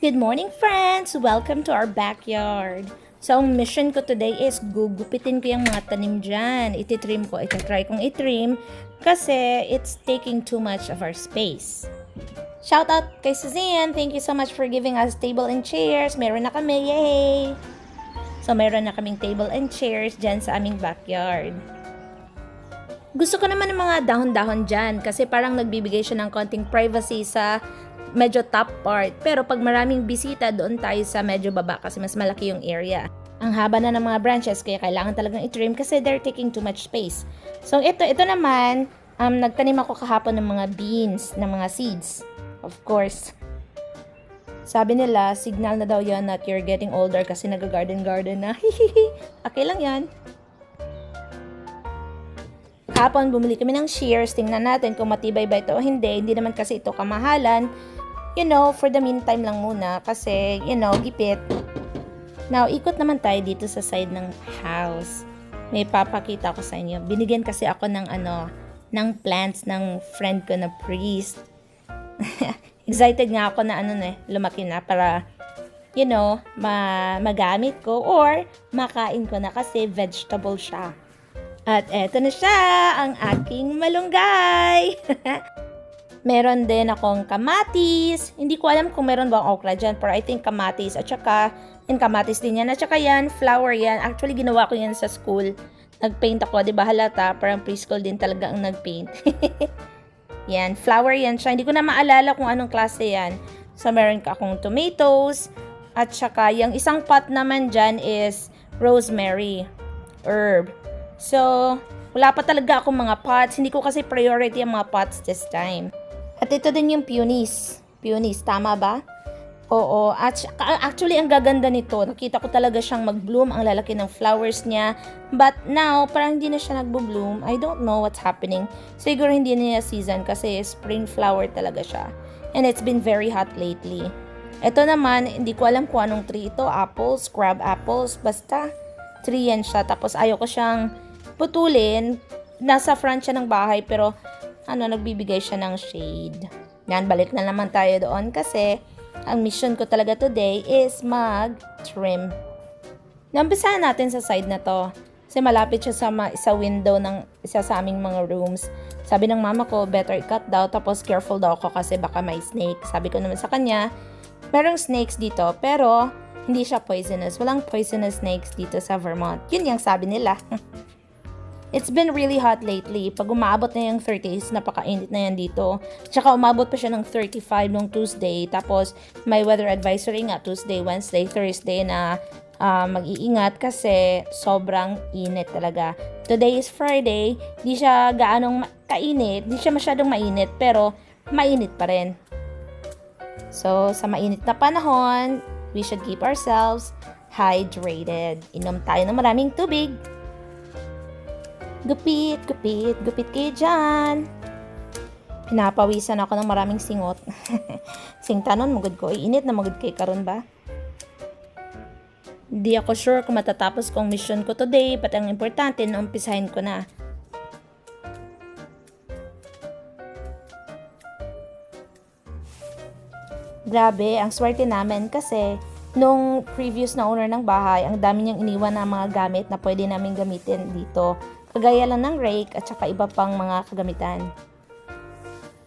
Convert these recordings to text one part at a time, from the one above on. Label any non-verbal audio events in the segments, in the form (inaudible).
Good morning, friends! Welcome to our backyard. So, ang mission ko today is gugupitin ko yung mga tanim dyan. Ititrim ko. Itatry kong itrim kasi it's taking too much of our space. Shout out kay Suzanne. Thank you so much for giving us table and chairs. Meron na kami. Yay! So, meron na kaming table and chairs dyan sa aming backyard. Gusto ko naman ng mga dahon-dahon dyan kasi parang nagbibigay siya ng konting privacy sa medyo top part. Pero pag maraming bisita, doon tayo sa medyo baba kasi mas malaki yung area. Ang haba na ng mga branches kaya kailangan talagang i-trim kasi they're taking too much space. So ito, ito naman, um, nagtanim ako kahapon ng mga beans, ng mga seeds. Of course. Sabi nila, signal na daw yan that you're getting older kasi nag-garden-garden na. (laughs) okay lang yan. Kahapon, bumili kami ng shears. Tingnan natin kung matibay ba ito o hindi. Hindi naman kasi ito kamahalan. You know, for the meantime lang muna. Kasi, you know, gipit. Now, ikot naman tayo dito sa side ng house. May papakita ko sa inyo. Binigyan kasi ako ng ano, ng plants ng friend ko na priest. (laughs) Excited nga ako na ano na, lumaki na para you know, ma magamit ko or makain ko na kasi vegetable siya. At eto na siya, ang aking malunggay. (laughs) meron din akong kamatis. Hindi ko alam kung meron ba okra dyan, pero I think kamatis. At saka, yung kamatis din yan. At saka yan, flower yan. Actually, ginawa ko yan sa school. Nagpaint ako, di ba halata? Parang preschool din talaga ang nagpaint. (laughs) yan, flower yan siya. Hindi ko na maalala kung anong klase yan. So, meron ka akong tomatoes. At saka, yung isang pot naman dyan is rosemary herb. So, wala pa talaga akong mga pots. Hindi ko kasi priority ang mga pots this time. At ito din yung peonies. Peonies, tama ba? Oo. At actually, ang gaganda nito. Nakita ko talaga siyang mag-bloom. Ang lalaki ng flowers niya. But now, parang hindi na siya nagbo-bloom. I don't know what's happening. Siguro hindi na niya season kasi spring flower talaga siya. And it's been very hot lately. Ito naman, hindi ko alam kung anong tree ito. Apples, crab apples. Basta, tree yan siya. Tapos ayaw ko siyang putulin. Nasa front siya ng bahay pero ano, nagbibigay siya ng shade. Yan, balik na naman tayo doon kasi ang mission ko talaga today is mag-trim. Nampisahan natin sa side na to. Kasi malapit siya sa, ma- sa window ng isa sa aming mga rooms. Sabi ng mama ko, better i-cut daw. Tapos careful daw ako kasi baka may snake. Sabi ko naman sa kanya, merong snakes dito pero hindi siya poisonous. Walang poisonous snakes dito sa Vermont. Yun yung sabi nila. (laughs) It's been really hot lately. Pag umaabot na yung 30s, napakainit na yan dito. Tsaka umabot pa siya ng 35 nung Tuesday. Tapos may weather advisory nga Tuesday, Wednesday, Thursday na ah, mag-iingat kasi sobrang init talaga. Today is Friday. Di siya gaanong kainit. Di siya masyadong mainit pero mainit pa rin. So, sa mainit na panahon, we should keep ourselves hydrated. Inom tayo ng maraming tubig. Gupit, gupit, gupit kayo dyan. Pinapawisan ako ng maraming singot. (laughs) Singtanon, magod ko. Init na magod kay karon ba? Hindi ako sure kung matatapos ko ang mission ko today, but ang importante na umpisahin ko na. Grabe, ang swerte namin kasi nung previous na owner ng bahay, ang dami niyang iniwan na mga gamit na pwede namin gamitin dito. Kagaya lang ng rake at saka iba pang mga kagamitan.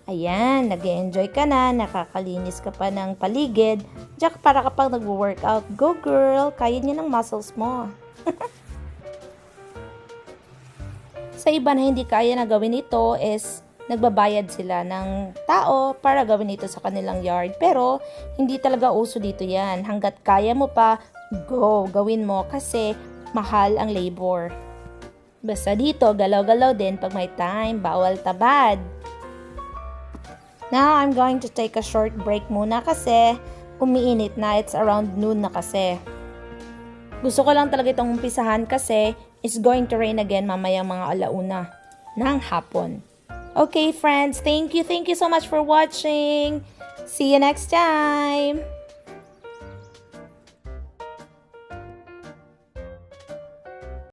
Ayan, nag enjoy ka na, nakakalinis ka pa ng paligid. Diyak para kapag nag-workout, go girl, kaya niya ng muscles mo. (laughs) Sa iba na hindi kaya na gawin ito is nagbabayad sila ng tao para gawin ito sa kanilang yard. Pero hindi talaga uso dito yan. Hanggat kaya mo pa, go, gawin mo kasi mahal ang labor. Basta dito, galaw-galaw din pag may time, bawal tabad. Now, I'm going to take a short break muna kasi umiinit na. It's around noon na kasi. Gusto ko lang talaga itong umpisahan kasi it's going to rain again mamaya mga alauna ng hapon. Okay, friends. Thank you. Thank you so much for watching. See you next time.